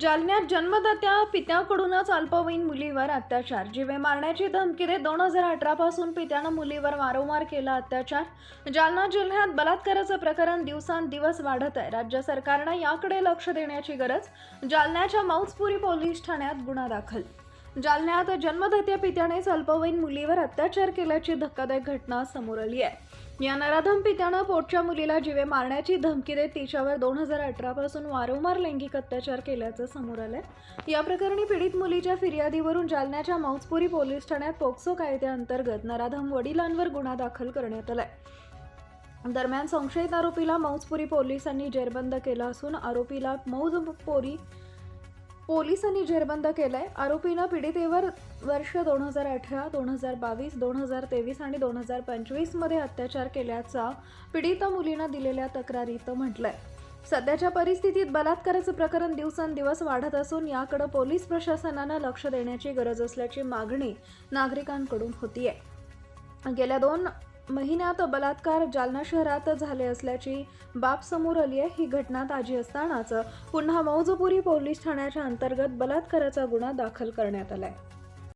जालन्यात जन्मदात्या पित्याकडूनच अल्पवयीन मुलीवर अत्याचार. जीवे मारण्याची धमकी देत दोन हजार अठरा पासून पित्यानं मुलीवर वारंवार केला अत्याचार. जालना जिल्ह्यात बलात्काराचं प्रकरण दिवसांदिवस वाढत आहे. राज्य सरकारनं याकडे लक्ष देण्याची गरज जालन्याच्या मौजपुरी पोलीस ठाण्यात गुन्हा दाखल जालन्यात जन्मदात्या पित्याने अल्पवयीन मुलीवर अत्याचार केल्याची धक्कादायक घटना समोर आली आहे. या नराधम पित्यानं पोटच्या मुलीला जीवे मारण्याची धमकी देत तिच्यावर दोन हजार अठरापासून वारंवार लैंगिक अत्याचार केल्याचं समोर आलंय. या प्रकरणी पीडित मुलीच्या फिर्यादीवरून जालन्याच्या मौजपुरी पोलीस ठाण्यात पोक्सो कायद्याअंतर्गत नराधम वडिलांवर गुन्हा दाखल करण्यात आलाय. दरम्यान संशयित आरोपीला मौजपुरी पोलिसांनी जेरबंद केला असून आरोपीला मौजपुरी पोलिसांनी जेरबंद केलंय. आरोपीनं पीडितेवर वर्ष दोन हजार अठरा दोन हजार बावीस दोन हजार तेवीस आणि दोन हजार पंचवीसमध्ये अत्याचार केल्याचा पीडित मुलीनं दिलेल्या तक्रारीत म्हटलंय. सध्याच्या परिस्थितीत बलात्काराचं प्रकरण दिवसेंदिवस वाढत असून याकडे पोलीस प्रशासनानं लक्ष देण्याची गरज असल्याची मागणी नागरिकांकडून होतीये. गेल्या दोन महिन्यात बलात्कार जालना शहरात झाले असल्याची बाब समोर आली आहे. ही घटना ताजी असतानाच पुन्हा मौजपुरी पोलीस ठाण्याच्या अंतर्गत बलात्काराचा गुन्हा दाखल करण्यात आलाय.